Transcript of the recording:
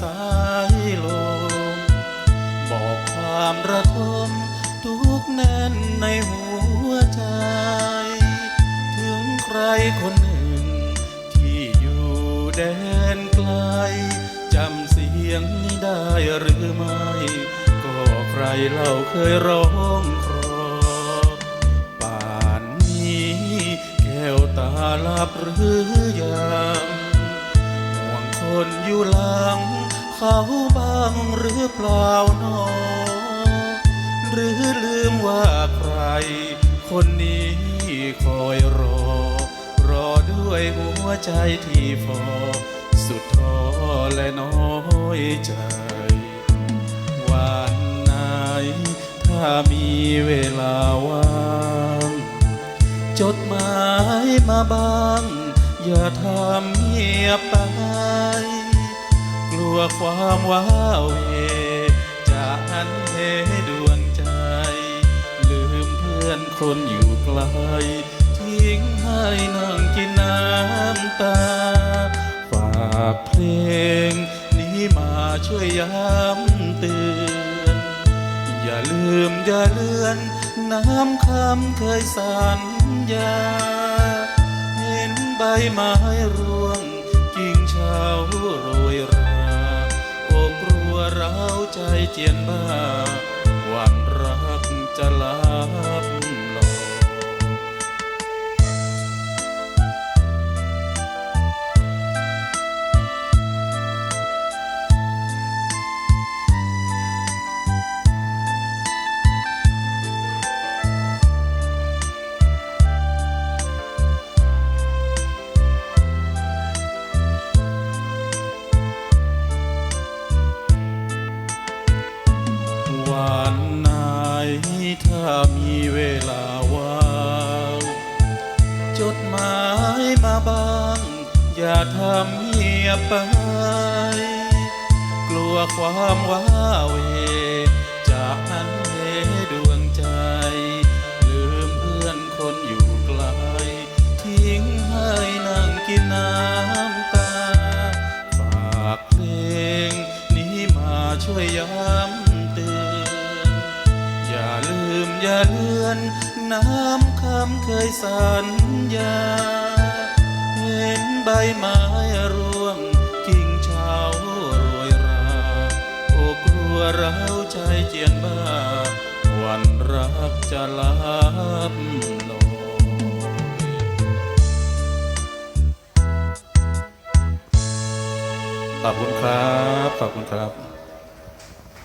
สายลมบอกความระทมทุกแน่นในหัวใจ ถึงใครคนหนึ่ง ที่อยู่แดนไกลจำเสียงนี้ได้หรือไม่ ก็ใครเล่าเคยร้องครอป่านนี้แก้วตาลับหรือยังห่วงคนอยู่หลัง เขาบ้างหรือเปล่าหนอ หรือลืมว่าใคร คนนี้คอยรอ รอด้วยหัวใจที่ฟอสุดท้อและน้อยใจ วันไหน ถ้ามีเวลาว่างจดหมายมาบ้าง อย่าทำเงียบไป ลัวความว้าเหวจะหันเหดวงใจ ลืมเพื่อนคนอยู่ไกล ทิ้งให้นั่งกินน้ำตา ฝากเพลงนี้มาช่วยย้ำเตือน อย่าลืมอย่าเลือน น้ำคำเคยสัญญา เห็นใบไม้ร่ รัวเราใจเจียนบ้าหวังรักจะลับล จดหมายมาบ้าง อย่าทำเงียบไป กลัวความว้าเหวจะหันเหดวงใจ ลืมเพื่อนคนอยู่ไกล ทิ้งให้นั่งกินน้ำตา ฝากเพลงนี้มาช่วยย้ำเตือนอย่าลืมอย่าเลือน น้ำคำเคยสัญญา เห็นใบไม้ร่วงกิ่งเฉาโรยราโอ้กลัวเราใจเจียนบ้า วันรักจะลับลงขอบคุณครับ ขอบคุณครับ